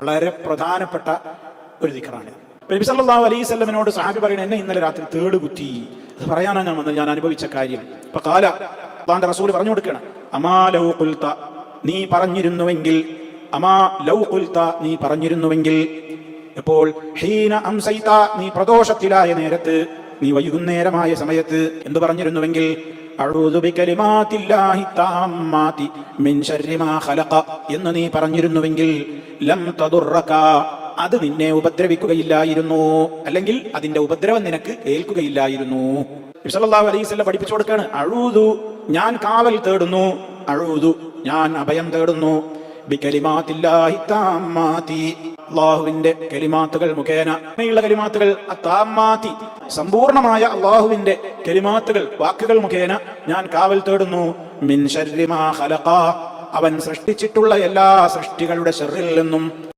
വളരെ പ്രധാനപ്പെട്ട ഒരു ദിക്കറാണ്. നബി സല്ലല്ലാഹു അലൈഹി സ്വലമിനോട് സാഹിബ് പറയുന്നത് എന്നെ ഇന്നലെ രാത്രി തേട് കുത്തി. അത് പറയാനാണ് ഞാൻ വന്നത് ഞാൻ അനുഭവിച്ച കാര്യം. ഇപ്പൊ കാല അള്ളാന്റെ റസൂൽ പറഞ്ഞു കൊടുക്കണം അമാ ലൗ ഖുൽത. നീ പറഞ്ഞിരുന്നുവെങ്കിൽ അമാ ലൗ ഖുൽത നീ പറഞ്ഞിരുന്നുവെങ്കിൽ ഇപ്പോൾ ഹീന അംസൈത നീ പ്രദോഷത്തിലായ നേരത്ത് നീ വൈകുന്നേരമായ സമയത്ത് എന്ത് പറഞ്ഞിരുന്നുവെങ്കിൽ താമ്മാതി മിൻ ഖലഖ എന്ന് നീ പറഞ്ഞിരുന്നുവെങ്കിൽ ലം അത് നിന്നെ ഉപദ്രവിക്കുകയില്ലായിരുന്നു. അല്ലെങ്കിൽ അതിന്റെ ഉപദ്രവം നിനക്ക് ഏൽക്കുകയില്ലായിരുന്നു. അലൈഹി വസല്ലം പഠിപ്പിച്ചു കൊടുക്കാണ് അഴൂതു ഞാൻ കാവൽ തേടുന്നു. അഴൂതു ഞാൻ അഭയം തേടുന്നു. അള്ളാഹുവിന്റെ കലിമാത്തുകൾ മുഖേന അങ്ങനെയുള്ള കലിമാത്തുകൾ അത്താമാതി സമ്പൂർണമായ അള്ളാഹുവിന്റെ കലിമാത്തുകൾ വാക്കുകൾ മുഖേന ഞാൻ കാവൽ തേടുന്നു. മിൻ അവൻ സൃഷ്ടിച്ചിട്ടുള്ള എല്ലാ സൃഷ്ടികളുടെ ഷെറിൽ നിന്നും